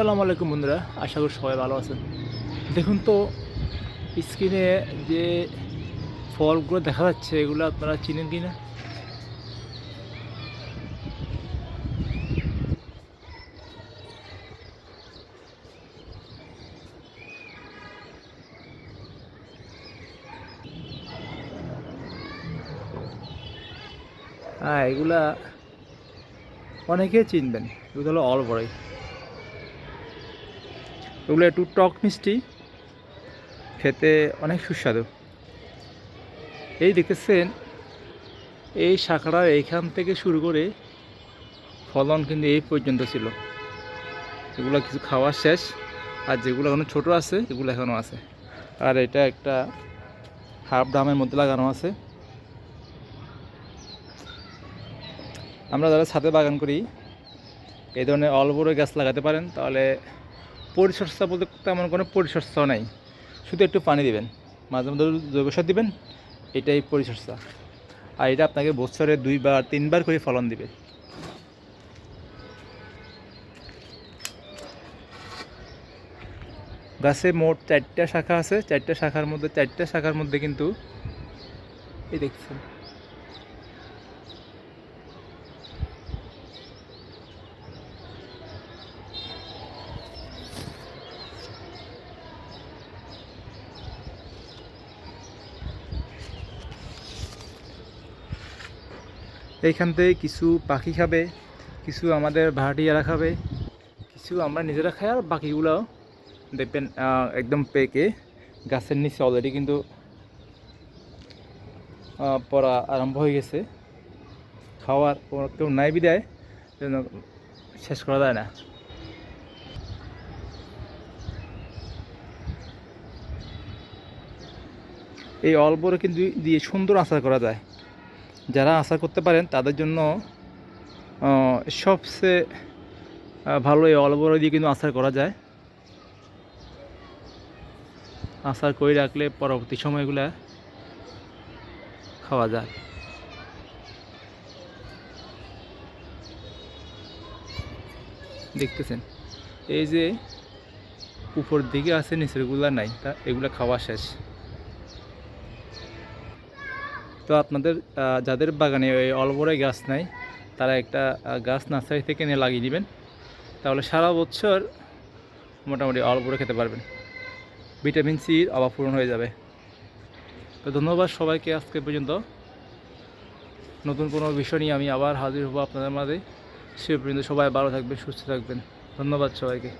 আসসালামু আলাইকুম বন্ধুরা, আশা করি সবাই ভালো আছেন। দেখুন তো স্ক্রিনে যে ফলগুলো দেখা যাচ্ছে, এগুলো আপনারা চিনেন কি না? হ্যাঁ এগুলা অনেকে চিনবেন, এগুলো হলো অল এগুলো একটু টক মিষ্টি, খেতে অনেক সুস্বাদু। এই দেখতেছেন, এই শাখাটার এইখান থেকে শুরু করে ফলন কিন্তু এই পর্যন্ত ছিল। এগুলো কিছু খাওয়া শেষ, আর যেগুলো এখনও ছোটো আছে, এগুলো এখনও আছে। আর এটা একটা হাফ ড্রামের মধ্যে লাগানো আছে। আমরা যারা ছাদে বাগান করি, এই ধরনের অল্প গাছ লাগাতে পারেন, তাহলে পরিচর্যা বলতে তেমন কোনো পরিচর্যাও নাই। শুধু একটু পানি দিবেন, মাঝে মধ্যে জৈব সার দিবেন, এটাই পরিচর্যা। আর এটা আপনাকে বছরে দুইবার, তিনবার করে ফলন দিবে। গাছে মোট চারটা শাখা আছে, চারটা শাখার মধ্যে, চারটা শাখার মধ্যে কিন্তু এই দেখছেন। এইখান থেকে কিছু পাখি খাবে, কিছু আমাদের ভাড়াটিয়ারা খাবে, কিছু আমরা নিজেরা খাই আর বাকিগুলো দেখবেন একদম পেকে গাছের নিচে অলরেডি কিন্তু পড়া আরম্ভ হয়ে গেছে। খাওয়ার কেউ নাই বিদায় শেষ করা যায় না। এই অল্পরে কিন্তু দিয়ে সুন্দর আচার করা যায়। যারা আশা করতে পারেন, তাদের জন্য সবচেয়ে ভালো এই অলবর দিয়ে কিন্তু আচার করা যায়। আচার করে রাখলে পরবর্তী সময়গুলো খাওয়া যায়। দেখতেছেন, এই যে উপর দিকে আছে নিচেরগুলা নাই, তা এগুলা খাওয়া শেষ। তো আপনাদের যাদের বাগানে ওই অলবরে গাছ নাই, তারা একটা গাছ নার্সারি থেকে নিয়ে লাগিয়ে দিবেন। তাহলে সারা বছর মোটামুটি অলবরে খেতে পারবেন। ভিটামিন সির অভাব পূরণ হয়ে যাবে। তো ধন্যবাদ সবাইকে আজকে পর্যন্ত। নতুন কোনো বিষয় নিয়ে আমি আবার হাজির হব আপনাদের মাঝে। সে পর্যন্ত সবাই ভালো থাকবেন, সুস্থ থাকবেন। ধন্যবাদ সবাইকে।